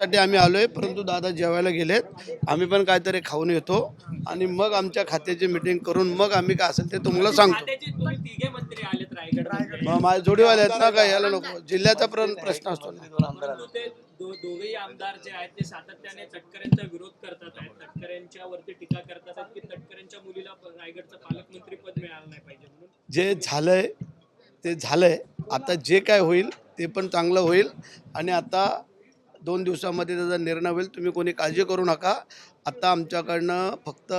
साठी आम्ही आलोय. परंतु दादा जेवायला गेलेत. आम्ही पण काहीतरी खाऊन येतो. आणि मग आमच्या खात्याची मिटिंग करून मग आम्ही काय असेल ते तुम्हाला सांगतो. खात्याचे तुम्ही तिघे मंत्री आलेत रायगड मग माझे जोडीवाले आहेत ना काय यायला नको. जिल्ह्याचा प्र- प्रश्न असतो ना. दोघेही आमदार जे आहेत ते सातत्याने तटकरेंचा विरोध करतात आहेत. तटकरेंच्या वरती टीका करतात आहेत की तटकरेंच्या मुलीला रायगडचं पालकमंत्री पद मिळालं नाही पाहिजे म्हणून. जे झालंय ते झालंय. आता जे काय होईल ते पण चांगलं होईल. आणि आता दोन दिवसामध्ये त्याचा निर्णय होईल. तुम्ही कोणी काळजी करू नका. आता आमच्याकडनं फक्त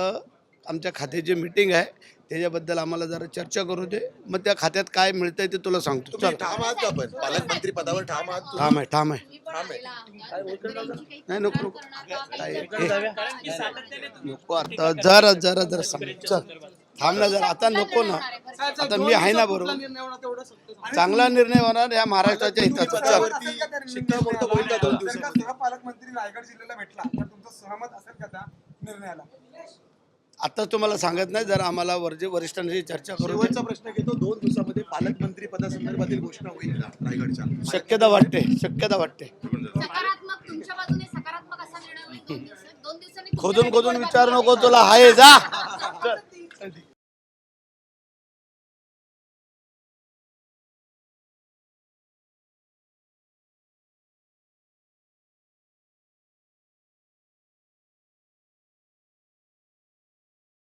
आमच्या खात्याची मिटिंग आहे त्याच्याबद्दल आम्हाला जरा चर्चा करू दे. मग त्या खात्यात काय मिळतंय ते तुला सांगतो. तुम्ही चल ठाम आहात का पण पालकमंत्री पदावर ठाम आहात तुम्ही? ठाम आहे ठाम आहे. ठाम आहे. नाही नको नको. काय हे, नको आता जरा जरा जरा सांग. चल. थांब ना जरा आता नको ना. आता मी आहे ना बरोबर. चांगला निर्णय होणार या महाराष्ट्राच्या हिताचा. सहपालकमंत्री रायगड जिल्ह्याला भेटला तर तुमचं सहमत असेल का त्या निर्णयाला आता तुम्हाला सांगत नाही जरा आम्हाला वरचे वरिष्ठांशी चर्चा करू प्रश्न घेतो दोन दिवसामध्ये पालकमंत्री पदासंदर्भातील घोषणा होईल का रायगडच्या? शक्यता वाटते शक्यता वाटते. सकारात्मक तुमच्या बाजूने सकारात्मक असा निर्णय होईल दोन दिवसात? दोन दिवसांनी तुमच्या खोदून खोदून विचार नको तुला हाय जा.